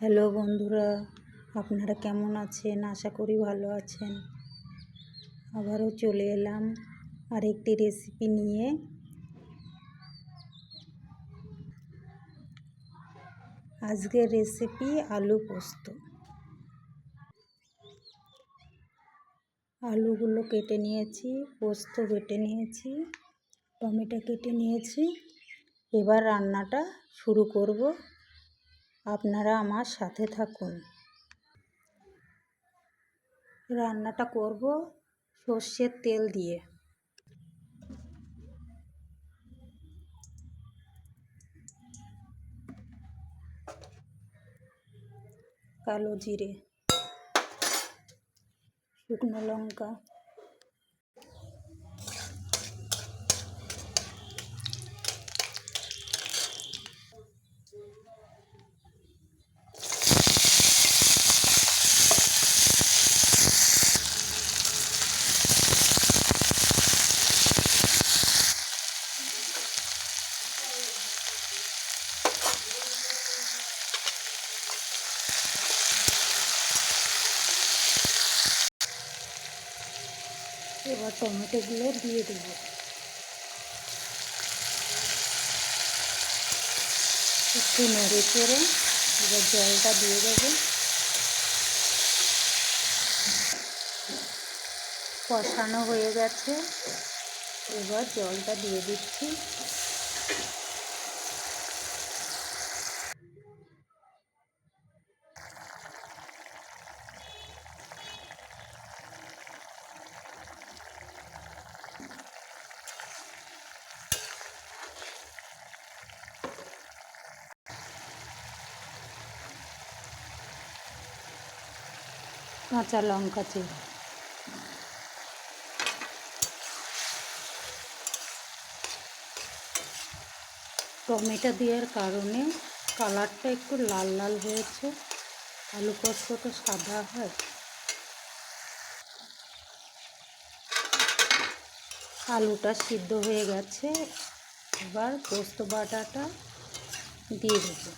Hello বন্ধুরা, আপনারা কেমন আছেন? আশা করি ভালো আছেন। আবারও চলে এলাম আরেকটি রেসিপি নিয়ে। আজকের রেসিপি আলু পোস্ত। আলুগুলো কেটে নিয়েছি, পোস্ত বেটে নিয়েছি, টমেটো কেটে নিয়েছি। এবার রান্নাটা শুরু করব। আপনারা আমার সাথে থাকুন। রান্নাটা করব সর্ষের তেল দিয়ে। কালো জিরে শুকনো লঙ্কা এবার টমেটোগুলো দিয়ে দেব। একটু নেড়ে চেড়ে এবার জলটা দিয়ে দেবো। কষানো হয়ে গেছে। এবার জলটা দিয়ে দিচ্ছি। কাঁচা লঙ্কা চিড়ে। টমেটো দেওয়ার কারণে কালারটা একটু লাল লাল হয়েছে। আলু পোস্ত তো সাদা হয়। আলুটা সিদ্ধ হয়ে গেছে। এবার পোস্ত বাটাটা দিয়ে দেবো।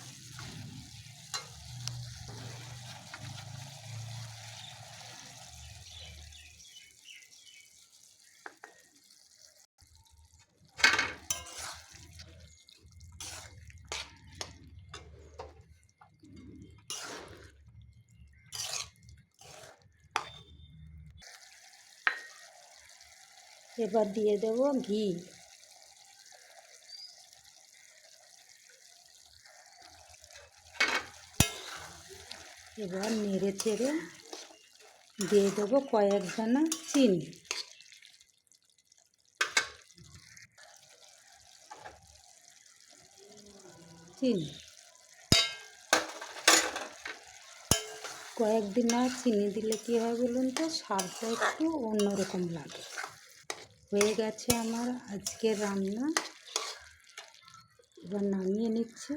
এবার দিয়ে দেব ঘি। এবার নেড়ে চেড়ে দিয়ে দেবো কয়েক দানা চিনি। চিনি। কয়েকদিন আর চিনি দিলে কী হয় বলুন তো, স্বাদটা একটু অন্যরকম লাগে। হয়ে গেছে আমার আজকের রান্না। এবার নামিয়ে নিচ্ছি।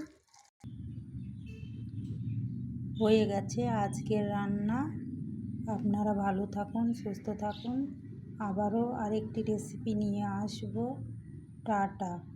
হয়ে গেছে আজকের রান্না। আপনারা ভালো থাকুন, সুস্থ থাকুন। আবারও আরেকটি রেসিপি নিয়ে আসব। টাটা।